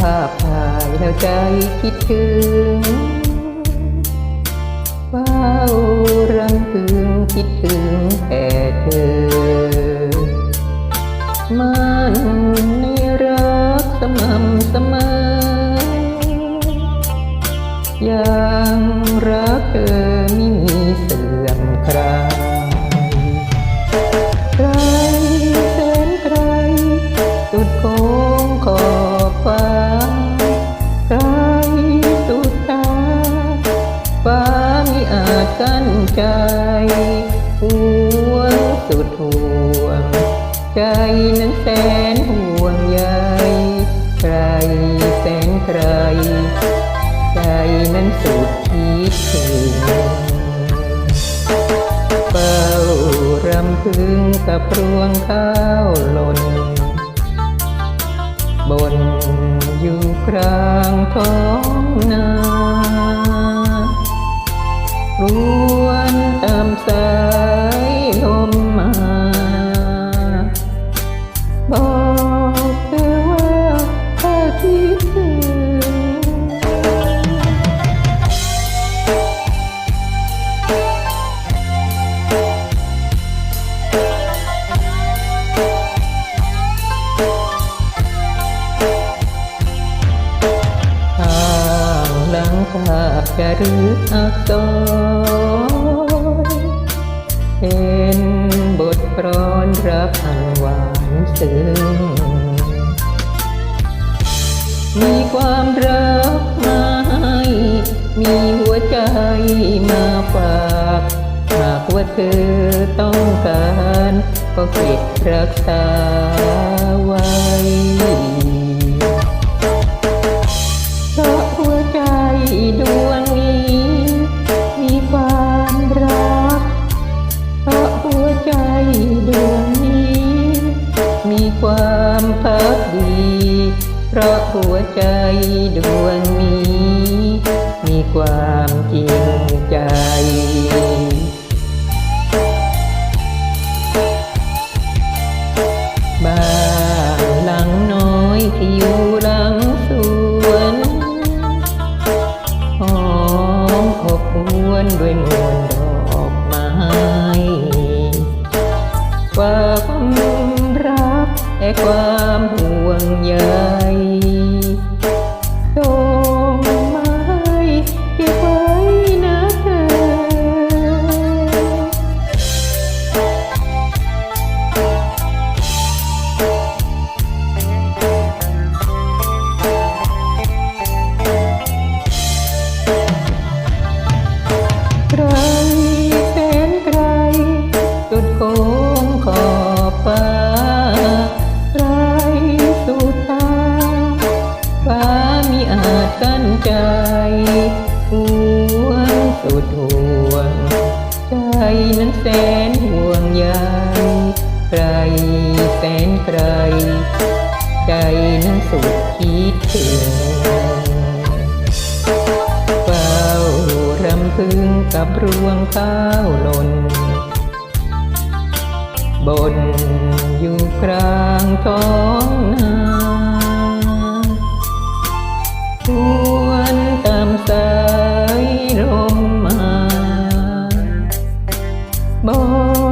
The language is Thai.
ภาพถ่ายแล้วใจคิดถึงเฝ้ารำพึงคิดถึงแต่เธอ มันในรักสม่ำเสมอยังรักเธอไม่มีเสื่อมคลาย ใจห่วงสุดห่วง ใจนั้นแสนห่วงใยใครแสนใคร ใจนั้นสุดคิดถึงเฝ้ารำพึงกับรวงข้าวหล่น บนอยู่กลางท้องนา รวนตามสายาพจะรึกอักษรเห็นบทกรอนรักอันหวานซึ้งมีความรักมาให้มีหัวใจมาฝากหากว่าเธอต้องการก็เก็บรักษาไว้เพราะหัวใจดวง ความพักดี เพราะหัวใจดวงนี้ มีความจริงใจบ้านหลังน้อยที่อยู่หลังสวนหอมอบอวนด้วยมวลดอกไม้ควาความ ห่วง กั้นใจหวงสุดห่วง ใจนั้นแสนห่วงใยใครแสนไกลใจนั้นสุดคิดถึงเฝ้ารำพึงกับรวงข้าวหล่นบนอยู่กลางท้องนา บอก